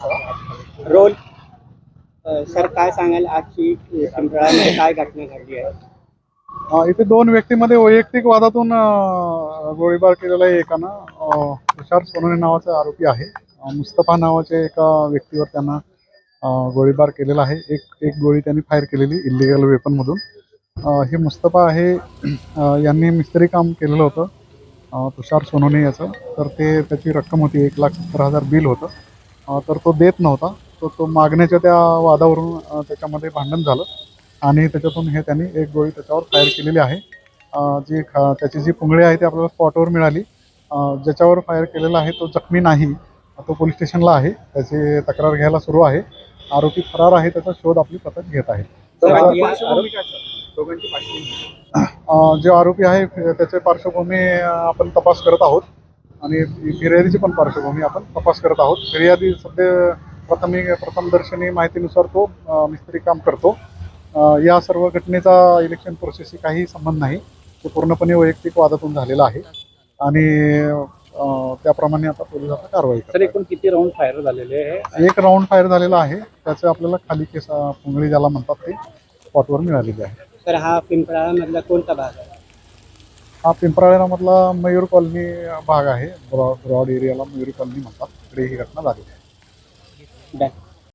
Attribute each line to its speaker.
Speaker 1: Role sir काय सांगाल आजची पिंपळामध्ये काय घटना घडली आहे?
Speaker 2: इथे दोन व्यक्तीमध्ये वैयक्तिक वादातून गोळीबार केलेला आहे एकानं. तुषार सोनोने नावाचा आरोपी आहे. मुस्तफा नावाच्या एका व्यक्तीवर त्यांना गोळीबार केलेला आहे. एक एक गोळी त्यांनी फायर केलेली इलिगल वेपनमधून हे मुस्तफा आहे. यांनी मिस्त्री काम केलेलं होतं तुषार सोनोने याचं. तर ते त्याची रक्कम होती एक लाख सत्तर हजार बिल होतं. तर तो देत नव्हता. तर तो मागण्याच्या त्या वादावरून त्याच्यामध्ये भांडण झालं. आणि त्याच्यातून हे त्यांनी एक गोळी त्याच्यावर फायर केलेली आहे. जी ख- त्याची जी पुंगळी आहे ती आपल्याला स्पॉटवर मिळाली. ज्याच्यावर फायर केलेला आहे तो जखमी नाही. तो पोलीस स्टेशनला आहे. त्याची तक्रार घ्यायला सुरू आहे. आरोपी फरार आहे. त्याचा शोध आपली पथक घेत आहे. जे आरोपी आहे त्याचे पार्श्वभूमी आपण तपास करत आहोत. आणि फिर्यादीची पण पार्श्वभूमी आपण तपास करत आहोत. फिर्यादी सध्या प्रथमी प्रथमदर्शनी माहितीनुसार तो मिस्त्री काम करतो. या सर्व घटनेचा इलेक्शन प्रोसेसशी काही संबंध नाही. तो पूर्णपणे वैयक्तिक वादातून झालेला आहे. आणि त्याप्रमाणे आता पोलीस आता कारवाई
Speaker 3: सर. एकूण किती राऊंड फायर झालेले आहे?
Speaker 2: एक राऊंड फायर झालेला आहे. त्याचे आपल्याला खाली केस पुंगळी ज्याला म्हणतात ते स्पॉटवर मिळालेली आहे.
Speaker 1: सर हा पिंपळामधला कोणता भाग आहे?
Speaker 2: हा पिंपराळ्यामधला मयूर कॉलनी भाग आहे. ब्रॉड ब्रॉड एरियाला मयूर कॉलनी म्हणतात. तिकडे ही घटना झाली आहे.